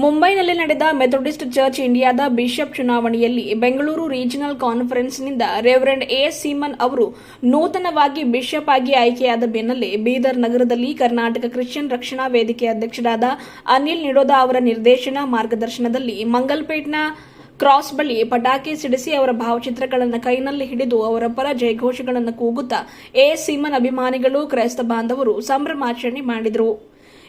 ಮುಂಬೈನಲ್ಲಿ ನಡೆದ Methodist church ಇಂಡಿಯಾದ ಬಿಷಪ್ ಚುನಾವಣೆಯಲ್ಲಿ ಬೆಂಗಳೂರು ರೀಜನಲ್ ಕಾನ್ಫರೆನ್ಸ್ನಿಂದ ರೆವರೆಂಡ್ ಎ ಸೀಮನ್ ಅವರು ನೂತನವಾಗಿ ಬಿಷಪ್ ಆಗಿ ಆಯ್ಕೆಯಾದ ಬೆನ್ನಲ್ಲೇ ಬೀದರ್ ನಗರದಲ್ಲಿ ಕರ್ನಾಟಕ ಕ್ರಿಶ್ಚಿಯನ್ ರಕ್ಷಣಾ ವೇದಿಕೆ ಅಧ್ಯಕ್ಷರಾದ ಅನಿಲ್ ನಿಡೋದ ಅವರ ನಿರ್ದೇಶನ ಮಾರ್ಗದರ್ಶನದಲ್ಲಿ ಮಂಗಲ್ಪೇಟ್ನ ಕ್ರಾಸ್ ಬಳಿ ಪಟಾಕಿ ಸಿಡಿಸಿ ಅವರ ಭಾವಚಿತ್ರಗಳನ್ನು ಕೈನಲ್ಲಿ ಹಿಡಿದು ಅವರ ಪರ ಜಯಘೋಷಗಳನ್ನು ಕೂಗುತ್ತಾ ಎ ಸೀಮನ್ ಅಭಿಮಾನಿಗಳು ಕ್ರೈಸ್ತ ಬಾಂಧವರು ಸಂಭ್ರಮಾಚರಣೆ ಮಾಡಿದರು.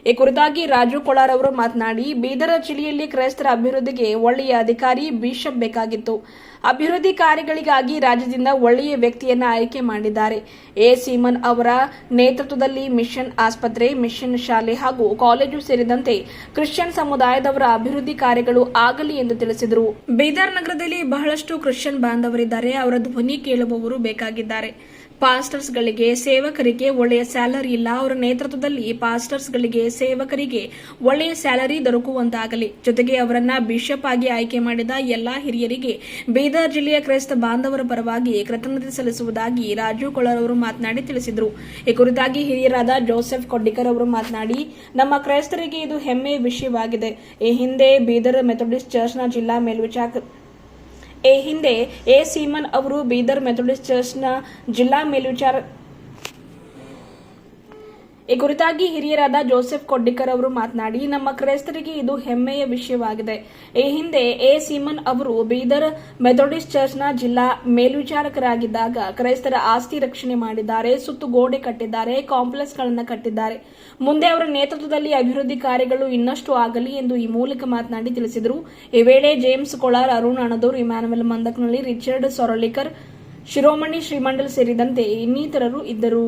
ಈ ಕುರಿತಾಗಿ ರಾಜು ಕೊಳಾರ್ ಅವರು ಮಾತನಾಡಿ, ಬೀದರ ಜಿಲ್ಲೆಯಲ್ಲಿ ಕ್ರೈಸ್ತರ ಅಭಿವೃದ್ಧಿಗೆ ಒಳ್ಳೆಯ ಅಧಿಕಾರಿ ಬಿಷಪ್ ಬೇಕಾಗಿತ್ತು. ಅಭಿವೃದ್ಧಿ ಕಾರ್ಯಗಳಿಗಾಗಿ ರಾಜ್ಯದಿಂದ ಒಳ್ಳೆಯ ವ್ಯಕ್ತಿಯನ್ನ ಆಯ್ಕೆ ಮಾಡಿದ್ದಾರೆ. ಎ. ಸೀಮನ್ ಅವರ ನೇತೃತ್ವದಲ್ಲಿ ಮಿಷನ್ ಆಸ್ಪತ್ರೆ, ಮಿಷನ್ ಶಾಲೆ ಹಾಗೂ ಕಾಲೇಜು ಸೇರಿದಂತೆ ಕ್ರಿಶ್ಚಿಯನ್ ಸಮುದಾಯದವರ ಅಭಿವೃದ್ಧಿ ಕಾರ್ಯಗಳು ಆಗಲಿ ಎಂದು ತಿಳಿಸಿದರು. ಬೀದರ್ ನಗರದಲ್ಲಿ ಬಹಳಷ್ಟು ಕ್ರಿಶ್ಚಿಯನ್ ಬಾಂಧವರಿದ್ದಾರೆ. ಅವರ ಧ್ವನಿ ಕೇಳುವವರು ಬೇಕಾಗಿದ್ದಾರೆ. ಪಾಸ್ಟರ್ಸ್ಗಳಿಗೆ, ಸೇವಕರಿಗೆ ಒಳ್ಳೆಯ ಸ್ಯಾಲರಿ ಇಲ್ಲ. ಅವರ ನೇತೃತ್ವದಲ್ಲಿ ಪಾಸ್ಟರ್ಸ್ಗಳಿಗೆ, ಸೇವಕರಿಗೆ ಒಳ್ಳೆಯ ಸ್ಯಾಲರಿ ದೊರಕುವಂತಾಗಲಿ. ಜೊತೆಗೆ ಅವರನ್ನ ಬಿಷಪ್ ಆಗಿ ಆಯ್ಕೆ ಮಾಡಿದ ಎಲ್ಲಾ ಹಿರಿಯರಿಗೆ ಬೀದರ್ ಜಿಲ್ಲೆಯ ಕ್ರೈಸ್ತ ಬಾಂಧವರ ಪರವಾಗಿ ಕೃತಜ್ಞತೆ ಸಲ್ಲಿಸುವುದಾಗಿ ರಾಜು ಕೊಳರ್ ಅವರು ಮಾತನಾಡಿ ತಿಳಿಸಿದರು. ಈ ಕುರಿತಾಗಿ ಹಿರಿಯರಾದ ಜೋಸೆಫ್ ಕೊಡ್ಡಿಕರ್ ಅವರು ಮಾತನಾಡಿ, ನಮ್ಮ ಕ್ರೈಸ್ತರಿಗೆ ಇದು ಹೆಮ್ಮೆಯ ವಿಷಯವಾಗಿದೆ. ಈ ಹಿಂದೆ ಬೀದರ್ ಮೆಥೋಡಿಸ್ಟ್ ಚರ್ಚ್ನ ಜಿಲ್ಲಾ ಮೇಲ್ವಿಚಾರಕ ಈ ಹಿಂದೆ ಎ ಸೀಮನ್ ಅವರು ಬೀದರ್ ಮೆಥೋಡಿಸ್ಟ್ ಚರ್ಚ್ನ ಜಿಲ್ಲಾ ಮೇಲ್ವಿಚಾರ ಈ ಕುರಿತಾಗಿ ಹಿರಿಯರಾದ ಜೋಸೆಫ್ ಕೊಡ್ಡಿಕರ್ ಅವರು ಮಾತನಾಡಿ, ನಮ್ಮ ಕ್ರೈಸ್ತರಿಗೆ ಇದು ಹೆಮ್ಮೆಯ ವಿಷಯವಾಗಿದೆ. ಈ ಹಿಂದೆ ಎ. ಸೀಮನ್ ಅವರು ಬೀದರ್ ಮೆಥೋಡಿಸ್ಟ್ ಚರ್ಚ್ನ ಜಿಲ್ಲಾ ಮೇಲ್ವಿಚಾರಕರಾಗಿದ್ದಾಗ ಕ್ರೈಸ್ತರ ಆಸ್ತಿ ರಕ್ಷಣೆ ಮಾಡಿದ್ದಾರೆ, ಸುತ್ತು ಗೋಡೆ ಕಟ್ಟಿದ್ದಾರೆ, ಕಾಂಪ್ಲೆಕ್ಸ್ಗಳನ್ನು ಕಟ್ಟಿದ್ದಾರೆ. ಮುಂದೆ ಅವರ ನೇತೃತ್ವದಲ್ಲಿ ಅಭಿವೃದ್ಧಿ ಕಾರ್ಯಗಳು ಇನ್ನಷ್ಟು ಆಗಲಿ ಎಂದು ಈ ಮೂಲಕ ಮಾತನಾಡಿ ತಿಳಿಸಿದರು. ಈ ವೇಳೆ ಜೇಮ್ಸ್ ಕೊಳಾರ್, ಅರುಣ್ ಅಣದೂರ್ ಇಮ್ಯಾನುವೆಲ್ ಮಂದಕ್ನಲ್ಲಿ ರಿಚರ್ಡ್ ಸೊರಳಿಕರ್ ಶಿರೋಮಣಿ ಶ್ರೀಮಂಡಲ್ ಸೇರಿದಂತೆ ಇನ್ನಿತರರು ಇದ್ದರು.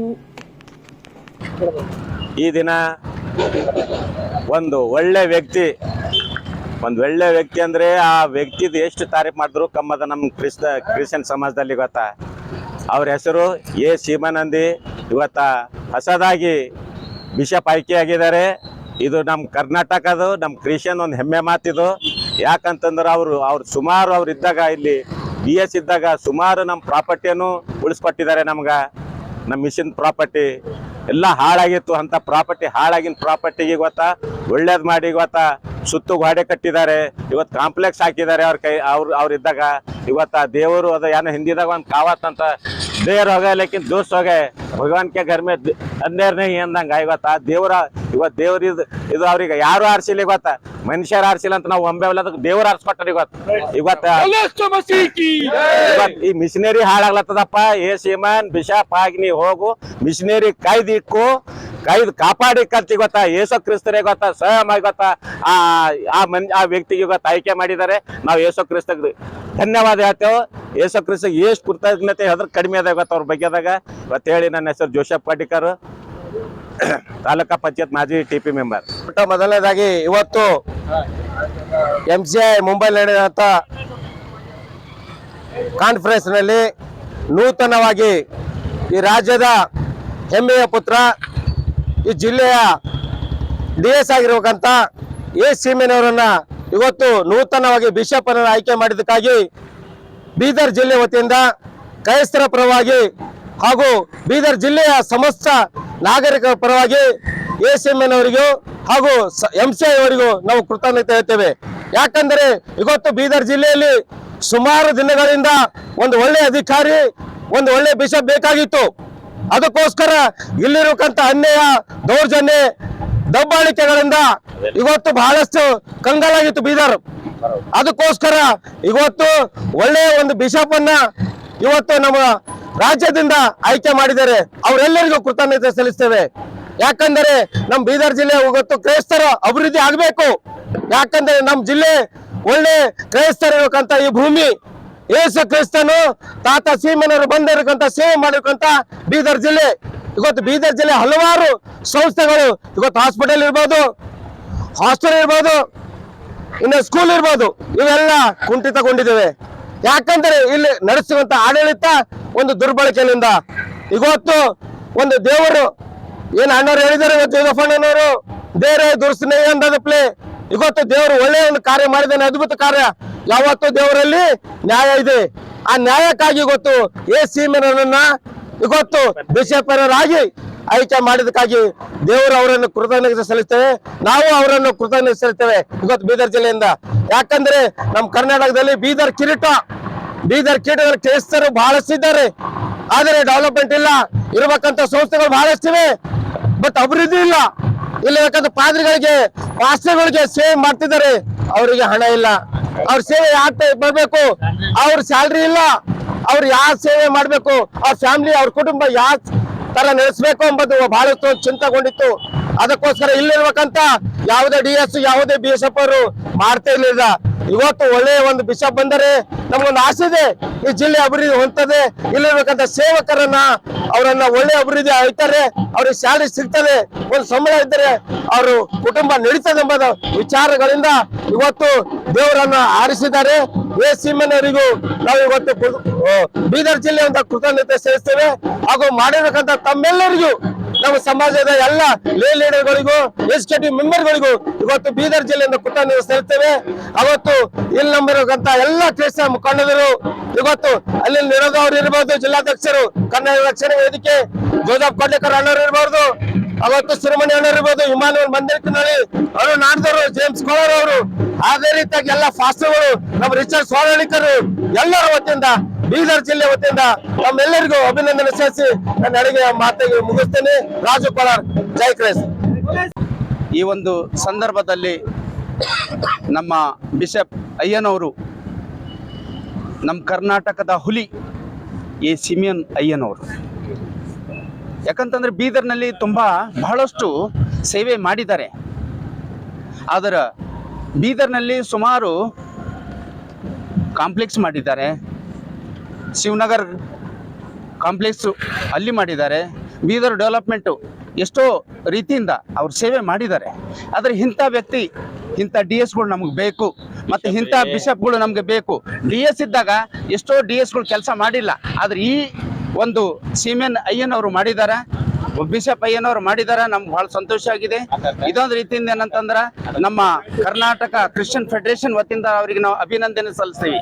ಈ ದಿನ ಒಂದು ಒಳ್ಳೆ ವ್ಯಕ್ತಿ, ಒಂದು ಒಳ್ಳೆ ವ್ಯಕ್ತಿ ಅಂದರೆ ಆ ವ್ಯಕ್ತಿದು ಎಷ್ಟು ತಾರೀಫ್ ಮಾಡಿದ್ರು ಕಮ್ಮದ ನಮ್ಮ ಕ್ರಿಸ್ತ, ಕ್ರಿಶ್ಚಿಯನ್ ಸಮಾಜದಲ್ಲಿ ಗೊತ್ತಾ? ಅವ್ರ ಹೆಸರು ಎ ಸೀಮಾನಂದಿ ಇವತ್ತ ಹೊಸದಾಗಿ ಬಿಷಪ್ ಆಯ್ಕೆಯಾಗಿದ್ದಾರೆ. ಇದು ನಮ್ಮ ಕರ್ನಾಟಕದು, ನಮ್ಮ ಕ್ರಿಶ್ಚಿಯನ್ ಒಂದು ಹೆಮ್ಮೆ ಮಾತಿದು. ಯಾಕಂತಂದ್ರೆ ಅವರು, ಅವ್ರು ಸುಮಾರು ಅವ್ರು ಇದ್ದಾಗ ಇಲ್ಲಿ ಬಿ ಎಸ್ ಇದ್ದಾಗ ಸುಮಾರು ನಮ್ಮ ಪ್ರಾಪರ್ಟಿಯನ್ನು ಉಳಿಸ್ಕೊಟ್ಟಿದ್ದಾರೆ ನಮ್ಗೆ. ನಮ್ಮ ಮಿಷಿನ್ ಪ್ರಾಪರ್ಟಿ. ಎಲ್ಲ ಹಾಳಾಗಿತ್ತು, ಅಂತ ಪ್ರಾಪರ್ಟಿ ಹಾಳಾಗಿನ ಪ್ರಾಪರ್ಟಿಗೆ ಗೊತ್ತಾ? ಒಳ್ಳೇದು ಮಾಡಿ ಗೊತ್ತಾ? ಸುತ್ತು ಗೋಡೆ ಕಟ್ಟಿದ್ದಾರೆ. ಇವತ್ತು ಕಾಂಪ್ಲೆಕ್ಸ್ ಹಾಕಿದ್ದಾರೆ ಅವ್ರ ಕೈ, ಅವ್ರು ಅವ್ರು ಇದ್ದಾಗ ಆ ದೇವರು ಅದು ಏನೋ ಹಿಂದಿದಾಗ ಒಂದು ಕಾವತ್ ಅಂತ ದೇವ್ರ ಹೋಗ ಲೇಕಿನ್ ದೋಸ್ ಹೋಗೆ. ಭಗವಾನ್ ಕೆ ಘರ್ ಮೇ ಅಂದೇರ್ ನೀ ಅಂದಂಗ ಇವತ್ತ ದೇವ್ರ ಇವತ್ತು ದೇವ್ರ ಇದು ಇದು ಅವ್ರಿಗೆ ಯಾರು ಆರಿಸಿಲ್ಲ ಇವತ್ತ? ಮನುಷ್ಯರು ಆರಿಸಿಲ್ಲ ಅಂತ ನಾವು ಒಂಬೆ ಅದಕ್ಕೆ ದೇವ್ರ ಆರಿಸ್ಕೊಟ್ಟಾರ ಇವತ್ತು. ಇವತ್ತ ಇವತ್ತು ಈ ಮಿಷನರಿ ಹಾಳಾಗ್ಲತ್ತದಪ್ಪ. ಏ ಸೀಮನ್ ಬಿಷಪ್ ಆಗಿ ನೀ ಹೋಗು. ಮಿಷನರಿ ಕಾಯ್ದು ಇಕ್ಕು. ಕಾಯ್ದು ಕಾಪಾಡಿ ಕರ್ತಿ ಗೊತ್ತಾ? ಯೇಸೋ ಕ್ರಿಸ್ತರೇ ಗೊತ್ತಾ? ಸ್ವಯಂವಾಗಿ ಗೊತ್ತಾ? ಆ ಆ ಮನ್, ಆ ವ್ಯಕ್ತಿಗೆ ಗೊತ್ತಾ? ಆಯ್ಕೆ ಮಾಡಿದ್ದಾರೆ. ನಾವು ಯೇಸೋ ಕ್ರಿಸ್ತಗ್ ಧನ್ಯವಾದ ಹೇಳ್ತೇವೆ. ಏಸು ಕ್ರಿಸ್ತ ಎಷ್ಟು ಕೃತಜ್ಞತೆ ಅದ್ರ ಕಡಿಮೆ ಅದ ಗೊತ್ತಾ ಅವ್ರ ಬಗ್ಗೆದಾಗ? ಇವತ್ತು ಹೇಳಿ ನನ್ನ ಹೆಸರು ಜೋಶಪ್ ಪಾಟಿಕರ್. ತಾಲೂಕಾ ಪಂಚಾಯತ್ ಮಾಜಿ ಟಿ ಪಿ ಮೆಂಬರ್. ಮೊದಲನೇದಾಗಿ ಇವತ್ತು ಎಂ ಸಿ ಐ ಮುಂಬೈ ನಡೆದಂತ ಕಾನ್ಫರೆನ್ಸ್ನಲ್ಲಿ ನೂತನವಾಗಿ ಈ ರಾಜ್ಯದ ಹೆಮ್ಮೆಯ ಪುತ್ರ ಈ ಜಿಲ್ಲೆಯ ಡಿ ಎಸ್ ಆಗಿರ್ಬೇಕಂತ ಎ. ಸೀಮೆನವರನ್ನ ಇವತ್ತು ನೂತನವಾಗಿ ಬಿಷಪ್ ಅನ್ನು ಆಯ್ಕೆ ಮಾಡಿದ್ದಕ್ಕಾಗಿ ಬೀದರ್ ಜಿಲ್ಲೆ ವತಿಯಿಂದ ಕ್ರೈಸ್ತರ ಪರವಾಗಿ ಹಾಗೂ ಬೀದರ್ ಜಿಲ್ಲೆಯ ಸಮಸ್ತ ನಾಗರಿಕರ ಪರವಾಗಿ ಎ. ಸಿ ಎಂ ಅವರಿಗೂ ಹಾಗೂ ಎಂ. ಸಿ. ನಾವು ಕೃತಜ್ಞತೆ ಹೇಳ್ತೇವೆ. ಯಾಕಂದರೆ ಇವತ್ತು ಬೀದರ್ ಜಿಲ್ಲೆಯಲ್ಲಿ ಸುಮಾರು ದಿನಗಳಿಂದ ಒಂದು ಒಳ್ಳೆಯ ಅಧಿಕಾರಿ, ಒಂದು ಒಳ್ಳೆಯ ಬಿಷಪ್ ಬೇಕಾಗಿತ್ತು. ಅದಕ್ಕೋಸ್ಕರ ಇಲ್ಲಿರುವಂತ ಅನ್ಯಾಯ ದೌರ್ಜನ್ಯ, ದಬ್ಬಾಳಿಕೆಗಳಿಂದ ಇವತ್ತು ಬಹಳಷ್ಟು ಕಂಗಾಲಾಗಿತ್ತು ಬೀದರ್. ಅದಕ್ಕೋಸ್ಕರ ಇವತ್ತು ಒಳ್ಳೆಯ ಒಂದು ಬಿಷಪ್ ಅನ್ನ ಇವತ್ತು ನಮ್ಮ ರಾಜ್ಯದಿಂದ ಆಯ್ಕೆ ಮಾಡಿದ್ದಾರೆ. ಅವರೆಲ್ಲರಿಗೂ ಕೃತಜ್ಞತೆ ಸಲ್ಲಿಸ್ತೇವೆ. ಯಾಕಂದರೆ ನಮ್ಮ ಬೀದರ್ ಜಿಲ್ಲೆ ಇವತ್ತು ಕ್ರೈಸ್ತರ ಅಭಿವೃದ್ಧಿ ಆಗಬೇಕು. ಯಾಕಂದ್ರೆ ನಮ್ಮ ಜಿಲ್ಲೆ ಒಳ್ಳೆ ಕ್ರೈಸ್ತರಿರುವಂತ ಈ ಭೂಮಿ ಏಸು ಕ್ರಿಸ್ತನು ತಾತ ಸೀಮನವರು ಬಂದಿರಕಂತ ಸೇವೆ ಮಾಡಿರುವಂತ ಬೀದರ್ ಜಿಲ್ಲೆ. ಇವತ್ತು ಬೀದರ್ ಜಿಲ್ಲೆ ಹಲವಾರು ಸಂಸ್ಥೆಗಳು ಇವತ್ತು ಹಾಸ್ಪಿಟಲ್ ಇರ್ಬೋದು ಹಾಸ್ಟೆಲ್ ಇರ್ಬೋದು, ಇನ್ನು ಸ್ಕೂಲ್ ಇರ್ಬೋದು, ಇವೆಲ್ಲ ಕುಂಠಿತಗೊಂಡಿದ್ದೇವೆ. ಯಾಕಂದ್ರೆ ಇಲ್ಲಿ ನಡೆಸುವಂತ ಆಡಳಿತ ಒಂದು ದುರ್ಬಳಕೆಯಿಂದ. ಇವತ್ತು ಒಂದು ದೇವರು ಏನು ಅಣ್ಣವ್ರು ಹೇಳಿದ್ದಾರೆ ಇವತ್ತು ದೇವರೇ ದುರ್ಸ್ನೇ ಅಂದದ ಪ್ಲೇ ಇವತ್ತು ದೇವರು ಒಳ್ಳೆಯ ಒಂದು ಕಾರ್ಯ ಮಾಡಿದ್ದಾನೆ, ಅದ್ಭುತ ಕಾರ್ಯ. ಯಾವತ್ತು ದೇವರಲ್ಲಿ ನ್ಯಾಯ ಇದೆ? ಆ ನ್ಯಾಯಕ್ಕಾಗಿ ಇವತ್ತು ಎ ಸೀಮೆನರನ್ನ ಇವತ್ತು ಬಿಷಪರಾಗಿ ಆಯ್ಕೆ ಮಾಡಿದಕ್ಕಾಗಿ ದೇವರು ಅವರನ್ನು ಕೃತಜ್ಞತೆ ಸಲ್ಲಿಸ್ತೇವೆ. ನಾವು ಅವರನ್ನು ಕೃತಜ್ಞತೆ ಸಲ್ಲಿಸ್ತೇವೆ ಇವತ್ತು ಬೀದರ್ ಜಿಲ್ಲೆಯಿಂದ. ಯಾಕಂದ್ರೆ ನಮ್ಮ ಕರ್ನಾಟಕದಲ್ಲಿ ಬೀದರ್ ಕಿರೀಟ, ಬೀದರ್ ಕಿರೀಟದಲ್ಲಿ ಕ್ರೈಸ್ತರು ಬಹಳಷ್ಟಿದ್ದಾರೆ ಆದರೆ ಡೆವಲಪ್ಮೆಂಟ್ ಇಲ್ಲ. ಇರಬೇಕಂತ ಸಂಸ್ಥೆಗಳು ಬಹಳಷ್ಟಿವೆ ಬಟ್ ಅಭಿವೃದ್ಧಿ ಇಲ್ಲ. ಇಲ್ಲಿ ಯಾಕಂದ್ರೆ ಪಾದ್ರಿಗಳಿಗೆ, ಪಾಸ್ಟರ್ಗಳಿಗೆ ಸೇವೆ ಮಾಡ್ತಿದ್ದಾರೆ. ಅವರಿಗೆ ಹಣ ಇಲ್ಲ. ಅವ್ರ ಸೇವೆ ಯಾಕೆ ಬರ್ಬೇಕು. ಅವ್ರ ಸ್ಯಾಲ್ರಿ ಇಲ್ಲ, ಅವ್ರು ಯಾವ ಸೇವೆ ಮಾಡ್ಬೇಕು, ಅವ್ರ ಫ್ಯಾಮಿಲಿ ಅವ್ರ ಕುಟುಂಬ ಯಾವ ತರ ನಡೆಸಬೇಕು ಎಂಬುದು ಬಹಳಷ್ಟು ಚಿಂತೆಗೊಂಡಿತ್ತು. ಅದಕ್ಕೋಸ್ಕರ ಇಲ್ಲಿರ್ಬೇಕಂತ ಯಾವುದೇ ಡಿ ಎಸ್ ಯಾವುದೇ ಬಿ ಎಸ್ ಎಫ್ ಅವರು ಮಾಡ್ತಾ ಇರ್ಲಿಲ್ಲ. ಇವತ್ತು ಒಳ್ಳೆಯ ಒಂದು ಬಿಷಪ್ ಬಂದರೆ ನಮಗೊಂದು ಆಸೆ ಇದೆ. ಈ ಜಿಲ್ಲೆ ಅಭಿವೃದ್ಧಿ ಹೊಂದದೆ ಇಲ್ಲಿರ್ಬೇಕಂತ ಸೇವಕರನ್ನ ಅವರನ್ನ ಒಳ್ಳೆ ಅಭಿವೃದ್ಧಿ ಆಯ್ತಾರೆ ಅವ್ರಿಗೆ ಸ್ಯಾಲರಿ ಸಿಗ್ತದೆ, ಒಂದು ಸಂಬಳ ಇದ್ದರೆ ಅವರು ಕುಟುಂಬ ನಡೀತದೆ ಎಂಬ ವಿಚಾರಗಳಿಂದ ಇವತ್ತು ದೇವರನ್ನ ಆರಿಸಿದ್ದಾರೆ. ಎ ಸಿಮ್ಮನವರಿಗೂ ನಾವು ಇವತ್ತು ಬೀದರ್ ಜಿಲ್ಲೆ ಜಿಲ್ಲೆಯಿಂದ ಕೃತಜ್ಞತೆ ಸೇರಿಸ್ತೇವೆ ಹಾಗೂ ಮಾಡಿರಕ್ಕಂತ ತಮ್ಮೆಲ್ಲರಿಗೂ ನಮ್ಮ ಸಮಾಜದ ಎಲ್ಲ ಲೇ ಲೀಡರ್ಗಳಿಗೂ ಎಕ್ಸಿಕ್ಯೂಟಿವ್ ಮೆಂಬರ್ಗಳಿಗೂ ಇವತ್ತು ಬೀದರ್ ಜಿಲ್ಲೆಯಿಂದ ಕುಟ ಸೇರ್ತೇವೆ. ಅವತ್ತು ಇಲ್ಲಿ ನಂಬಿರುವಂತಹ ಎಲ್ಲ ಕ್ರಿಸ್ತ ಮುಖಂಡರು, ಇವತ್ತು ಅಲ್ಲಿ ನಿರೋಧವ್ರು ಇರಬಹುದು ಜಿಲ್ಲಾಧ್ಯಕ್ಷರು, ಕನ್ನಡ ರಕ್ಷಣೆ ವೇದಿಕೆ, ಜೋಸಫ್ ಕೊಡ್ಲೇಕರ್ ಅಣ್ಣರು ಇರಬಹುದು ಅವತ್ತು ಸುರಮಣಿ ಅಣ್ಣರು ಇರ್ಬೋದು ಇಮಾನುವಲ್ ಮಂದಿರಕಿನಲ್ಲಿ ಅವರು ನಾಡ್ದವರು, ಜೇಮ್ಸ್ ಕೋಳರ್ ಅವರು. ಅದೇ ರೀತಿಯಾಗಿ ಎಲ್ಲ ಫಾಸ್ಟರ್ಗಳು ನಮ್ಮ ರಿಚರ್ಡ್ ಸೋಳಣಿಕರು ಎಲ್ಲರ ವತಿಯಿಂದ ಬೀದರ್ ಜಿಲ್ಲೆ ವತಿಯಿಂದ ನಮ್ಮೆಲ್ಲರಿಗೂ ಅಭಿನಂದನೆ ಸಲ್ಲಿಸಿ ನನ್ನ ಅಡಿಗೆ ಮಾತಿಗೆ ಮುಗಿಸ್ತೇನೆ. ರಾಜು ಜೈ ಈ ಒಂದು ಸಂದರ್ಭದಲ್ಲಿ ನಮ್ಮ ಬಿಷಪ್ ಅಯ್ಯನವರು, ನಮ್ಮ ಕರ್ನಾಟಕದ ಹುಲಿ ಎ ಸಿಮಿಯನ್ ಅಯ್ಯನವರು. ಯಾಕಂತಂದ್ರೆ ಬೀದರ್ನಲ್ಲಿ ತುಂಬ ಬಹಳಷ್ಟು ಸೇವೆ ಮಾಡಿದ್ದಾರೆ. ಆದರೆ ಬೀದರ್ನಲ್ಲಿ ಸುಮಾರು ಕಾಂಪ್ಲೆಕ್ಸ್ ಮಾಡಿದ್ದಾರೆ. ಶಿವನಗರ್ ಕಾಂಪ್ಲೆಕ್ಸು ಅಲ್ಲಿ ಮಾಡಿದ್ದಾರೆ. ಬೀದರ್ ಡೆವಲಪ್ಮೆಂಟು ಎಷ್ಟೋ ರೀತಿಯಿಂದ ಅವ್ರು ಸೇವೆ ಮಾಡಿದ್ದಾರೆ. ಆದರೆ ಇಂಥ ವ್ಯಕ್ತಿ ಇಂಥ ಡಿ ಎಸ್ಗಳು ನಮಗೆ ಬೇಕು. ಮತ್ತು ಇಂಥ ಬಿಷಪ್ಗಳು ನಮಗೆ ಬೇಕು. ಡಿ ಎಸ್ ಇದ್ದಾಗ ಎಷ್ಟೋ ಡಿ ಎಸ್ಗಳು ಕೆಲಸ ಮಾಡಿಲ್ಲ. ಆದರೆ ಈ ಒಂದು ಸೀಮೆನ್ ಅಯ್ಯನವರು ಮಾಡಿದ್ದಾರೆ ಬಿಷಪ್ ಅಯ್ಯನವರು ಮಾಡಿದ್ದಾರೆ ನಮ್ಗೆ ಬಹಳ ಸಂತೋಷ ಆಗಿದೆ. ಇದೊಂದು ರೀತಿಯಿಂದ ಏನಂತಂದ್ರೆ ನಮ್ಮ ಕರ್ನಾಟಕ ಕ್ರಿಶ್ಚಿಯನ್ ಫೆಡರೇಷನ್ ವತಿಯಿಂದ ಅವರಿಗೆ ನಾವು ಅಭಿನಂದನೆ ಸಲ್ಲಿಸ್ತೀವಿ.